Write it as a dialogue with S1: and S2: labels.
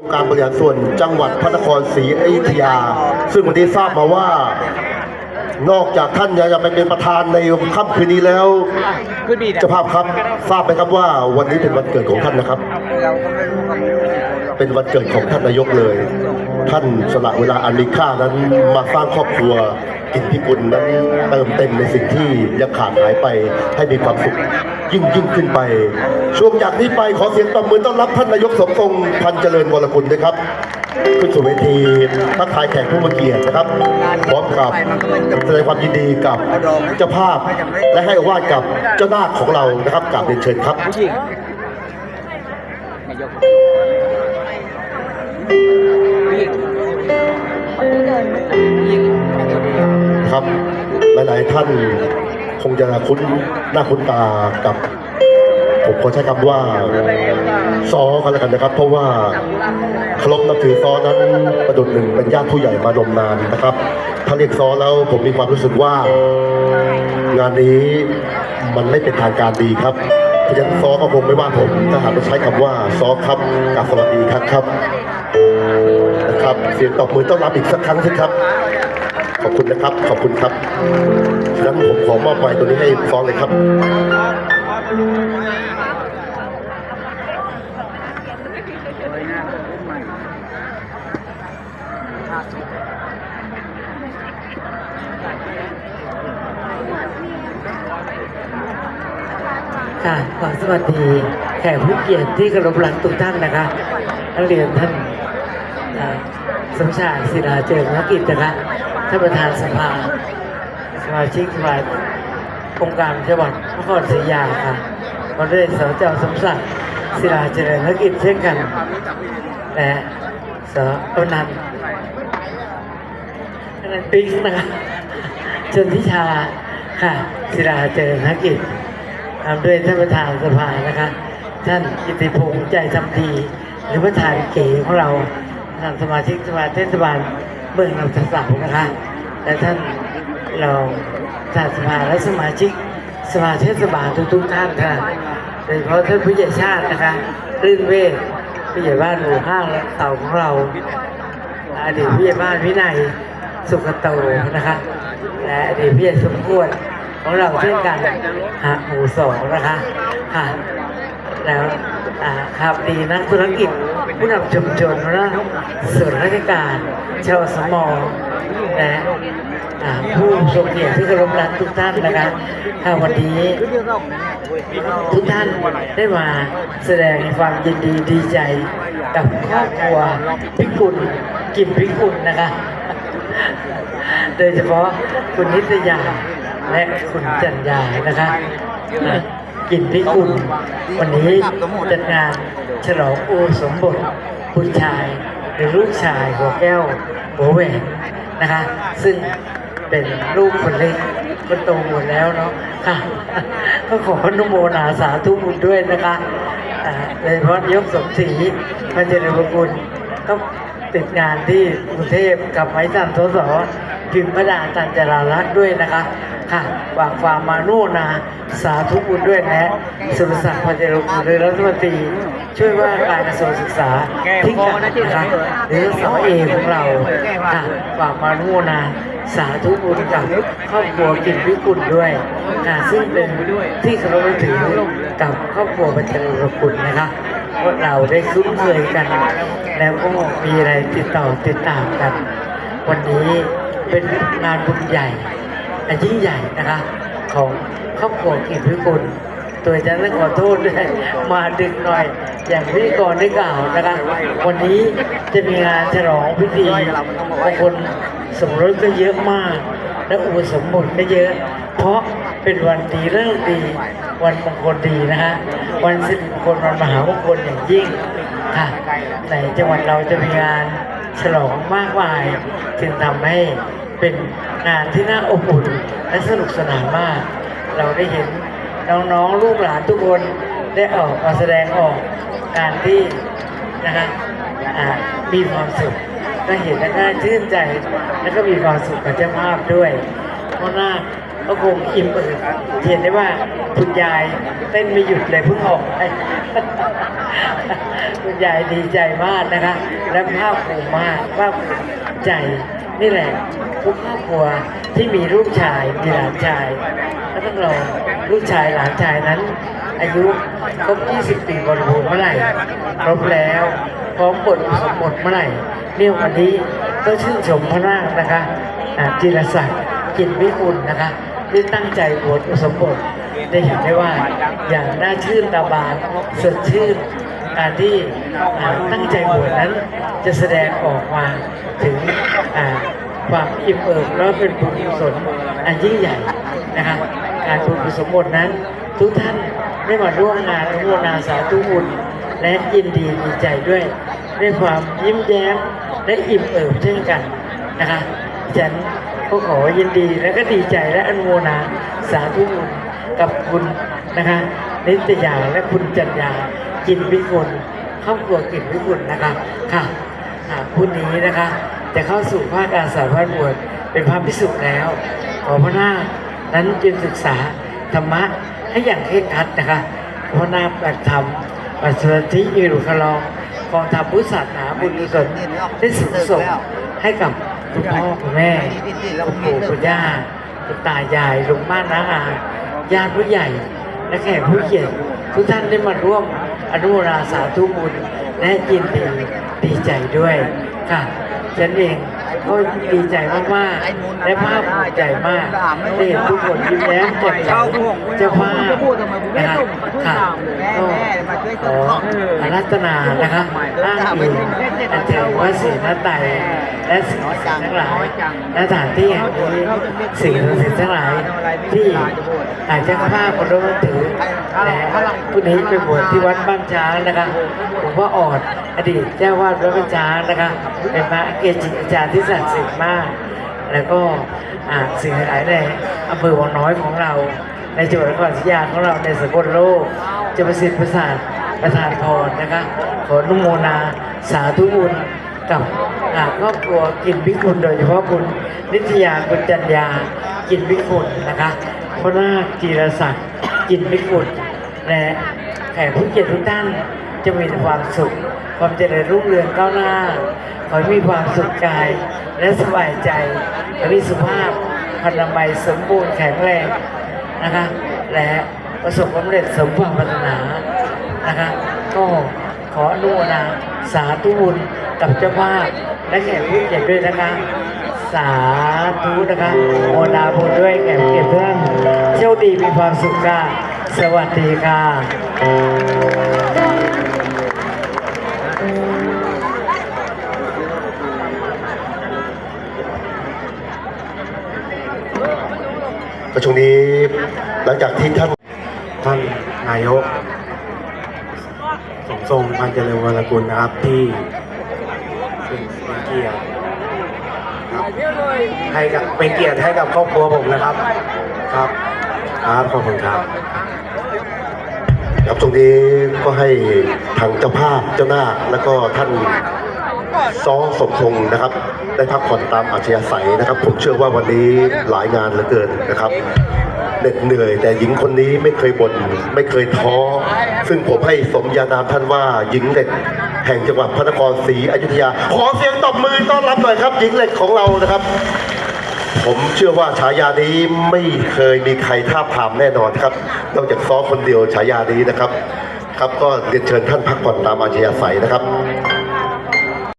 S1: องค์การบริหารส่วนจังหวัดพระนครศรีอยุธยา ซึ่งวันนี้ทราบมาว่า นอกจากท่านจะไปเป็นประธานในค่ำคืนนี้แล้วเจ้าภาพครับทราบไหมครับว่าวันนี้เป็นวันเกิดของท่านนะครับ
S2: เราก็ไม่รู้ครับ
S1: เป็นวันเกิดของท่านนายกเลย ท่านสละเวลาอันมีค่านั้นมาสร้างครอบครัว กินพิกุลนั้นเติมเต็มในสิ่งที่ยังขาดหายไปให้มีความสุขยิ่งยิ่งขึ้นไป ช่วงจากนี้ไปขอเสียงตบมือต้อนรับท่านนายกสมทรงพันเจริญวรกุลด้วยครับขึ้นสู่เวทีทักทายแขกผู้มาเกียรตินะครับ พร้อมกับแสดงความยินดีกับเจ้าภาพ และให้อวาดกับเจ้าหน้าของเรานะครับกราบเรียนเชิญครับ
S2: ผู้หญิง นายกผู้หญิงผู้หญิง
S1: ครับ หลายๆท่านคงจะคุ้นหน้าคุ้นตากับ ผมขอใช้คำว่าซอกันแล้วกันนะครับ เพราะว่าเคารพนับถือซอนั้นประดุจหนึ่งเป็นญาติผู้ใหญ่มานมนานนะครับถ้าเรียกซอแล้วผมมีความรู้สึกว่างานนี้มันไม่เป็นทางการดีครับเพราะฉะนั้นซอก็คงไม่ว่าผมถ้าหากเราใช้คำว่าซอครับกับสวัสดีครับครับนะครับ เสียงตอบมือต้อนรับอีกสักครั้งสิครับ คุณนะครับ ขอบคุณครับฉะนั้นผมขอมอบไม้ตัวนี้ให้ฟ้องเลยครับ
S3: ค่ะขอสวัสดีแขกผู้เกียรติที่เคารพรักทุกท่านนะคะนักเรียนท่านสมชายศิลาเจริญนกิจนะคะ ท่านประธานสภาสมาชิกสภาองค์การจังหวัดนครศรีอยุธยาค่ะวันนี้สจสมศักดิ์ศิลาเจริญนกิจเช่นกันและสอนันต์นันปิ๊กนะคะชนทิชาค่ะศิลาเจริญนกิจตามด้วยท่านประธานสภานะคะ ท่านกิติพงษ์ใจทำดี หรือประธานเก๋ของเราท่านสมาชิกสภาเทศบาล เมืองลำตะเสานะคะ และท่านเราประธาสภาและสมาชิกสภาเทศบาลทุกๆท่านค่ะโดยเฉพาะท่านผู้ใหญ่ชาตินะคะรื่นเวทผู้ใหญ่บ้านหมู่ห้าและเต่าของเราอดีตผู้ใหญ่บ้านวินัยสุขโตนะคะและอดีตผู้ใหญ่สมควรของเราเช่นกันหาหมู่สองนะคะค่ะแล้วอ่าครับดีนักธุรกิจ ผู้นำชุมชนและส่วนราชการชาวสมอและผู้ทรงเกียรติที่เคารพรักทุกท่านนะคะค่ะวันนี้ทุกท่านได้มาแสดงความยินดีดีใจกับครอบครัวพิกุลกินพิกุลนะคะ โดยเฉพาะคุณนิตยาและคุณจันยานะคะ กินพิกุลวันนี้จัดงานฉลองอุสมบทบุตรชายหรือลูกชายหัวแก้วหัวแหวนนะคะ ซึ่งเป็นลูกคนเล็กคนโตหมดแล้วเนาะค่ะก็ขออนุโมนาสาธุบุญด้วยนะคะโดยเฉพาะยกสมศรีพระเจริญพระคุณก็ติดงานที่กรุงเทพกับไม้จันทร์สสพิมพ์พระดาตันจรารักษ์ด้วยนะคะ ค่ะฝากความมาโน่นาสาธุบุญด้วยนะสุรศักดิ์พระเจริญพระคุณหรือรัฐมนตรีช่วยว่าการกระทรวงศึกษาที่กัดนะคะหรือสอเอของเราค่ะฝากมาโน่นาสาธุบุญกับครอบครัวกินวิกุลด้วยค่ะซึ่งเป็นที่เคารพนับถือกับครอบครัวบัญชรรคุณนะคะเพราะเราได้คุ้นเคยกัน แล้วก็มีอะไรติดต่อติดตามกัน วันนี้เป็นงานบุญใหญ่ และยิ่งใหญ่นะคะ ของครอบครัวกินวิกุลตัวฉันต้องขอโทษด้วยมาดึกหน่อย อย่างพิธีกรได้กล่าวนะคะวันนี้จะมีงานฉลองพิธีมงคลสมรสก็เยอะมาก และอุปสมบทก็เยอะ เพราะเป็นวันดีเลิกดี วันมงคลดีนะฮะวันสิริมงคลวันมหามงคลอย่างยิ่งค่ะในจังหวัดเราจะมีงานฉลองมากมายจึงทำให้ เป็นงานที่น่าอบอุ่นและสนุกสนานมาก เราได้เห็นน้องๆลูกหลานทุกคนได้ออกมาแสดงออกการที่นะคะมีความสุขก็เห็นแล้วก็ชื่นใจแล้วก็มีความสุขกับเจ้าภาพด้วยเพราะหน้าก็คงอิ่มเอิบเห็นได้ว่าคุณยายเต้นไม่หยุดเลยเพิ่งออกไปคุณยายดีใจมากนะคะ และภาคภูมิมากภาคภูมิใจ นี่แหละทุกครอบครัวที่มีลูกชายมีหลานชาย ก็ต้องรอลูกชายหลานชายนั้น อายุครบ 20 ปีบริบูรณ์เมื่อไหร่ครบแล้วพร้อมบทสมบทเมื่อไหร่เนี่ยวันนี้ต้องชื่นชมพระนาคนะคะจิรศักดิ์กินวิกุลนะคะที่ตั้งใจบวชอุสมบทได้เห็นได้ว่าอย่างน่าชื่นตาบานสดชื่น การที่ตั้งใจบวชนั้น จะแสดงออกมาถึงความอิ่มเอิบและเป็นบุญกุศลอันยิ่งใหญ่นะคะการบุญกุศลบทนั้น ทุกท่านได้มาร่วมงานอนุโมนาสาธุบุญและยินดีดีใจด้วย ด้วยความยิ้มแย้มและอิ่มเอิบเช่นกันนะคะฉันก็ขอยินดีและก็ดีใจและอนุโมนาสาธุบุญกับคุณนะคะนิตยาและคุณจัญญา กินวิกุลครอบครัวกินวิกุลนะคะค่ะอ่าผู้นี้นะคะจะเข้าสู่ภาคอาสาพระบวชเป็นพระพิสุทธิ์แล้ว ขอพระนาคนั้นจึงศึกษาธรรมะให้อย่างเคร่งครัดนะคะพระนาคปฏิธรรมปัจจุบันที่อิรุคลองกองทัพพุทธศาสนาบุญกุศลได้สุขส่งให้กับคุณพ่อคุณแม่คุณปู่คุณย่าคุณตายายลุงบ้านน้าอาญาติผู้ใหญ่ และแขกผู้เกียรติทุกท่านได้มาร่วม อนุโมทนาสาธุบุญและยินดีดีใจด้วยค่ะฉันเอง ก็ดีใจมากๆและภาคภูมิใจมากได้เห็นทุกคนยิ้มแย้มแจ่มใสเจ้าภาพนะคะค่ะก็ขออารัตนานะคะอ้างอิงอันเชิญว่าศีลนไตและสิ่งศักดิ์สิทธิ์ทั้งหลายและสถานที่แห่งนี้สิ่งศักดิ์สิทธิ์ทั้งหลายที่อาจจะข้าพคนร่วมถือและผู้นี้ไปบวชที่วัดบ้านช้างนะคะหลวงพ่อออดอดีตเจ้าวาดวัดบ้านช้างนะคะเป็นพระเกจิอาจารย์ที่ศักดิ์สิทธิ์มาก แล้วก็สิ่งหลายในอำเภอวังน้อยของเรา ในจังหวัดนครศรีธรรมราชของเราในสกลโลกจะประสิทธิ์ประสาทประทานพรนะคะขอนุโมนาสาธุบุญกับครอบครัวกินพิคุณโดยเฉพาะคุณนิตยาคุณจัญญากินพิคุณนะคะพระนาคจีรศักดิ์กินพิคุณและแขกผู้เกียรติทุกท่านจะมีความสุข ความเจริญรุ่งเรืองก้าวหน้า ขอให้มีความสุขกายและสบายใจขอให้มีสุขภาพพนามัยสมบูรณ์แข็งแรงนะคะ และประสบความสำเร็จสมความปรารถนานะคะ ก็ขออนุโมทนาสาธุบุญกับเจ้าภาพและแขกผู้เกียรติด้วยนะคะ สาธุนะคะโมนาบุญด้วยแขกผู้เกียรติทุกท่านโชคดีมีความสุขค่ะสวัสดีค่ะ
S1: ประชุมนี้หลังจากที่ท่าน
S4: ท่านนายก สมทรงพันเจริญวรกุลนะครับที่เป็นเกียรติครับให้กับเป็นเกียรติให้กับครอบครัวผมนะครับ ครับครับขอบคุณครับ
S1: ครับตรงนี้ก็ให้ทางเจ้าภาพเจ้าหน้าแล้วก็ท่านซ้อสมทรงนะครับ ได้พักผ่อนตามอัธยาศัยนะครับ ผมเชื่อว่าวันนี้หลายงานเหลือเกินนะครับเหน็ดเหนื่อย แต่หญิงคนนี้ไม่เคยบ่นไม่เคยท้อ ซึ่งผมให้สมญานามท่านว่าหญิงเหล็กแห่งจังหวัดพระนครศรีอยุธยา ขอเสียงตบมือต้อนรับหน่อยครับ หญิงเหล็กของเรานะครับ ผมเชื่อว่าฉายานี้ไม่เคยมีใครท้าบทามแน่นอนครับ นอกจากซ้อคนเดียวฉายานี้นะครับ ครับก็เรียนเชิญท่านพักผ่อนตามอาชญาศัยนะครับ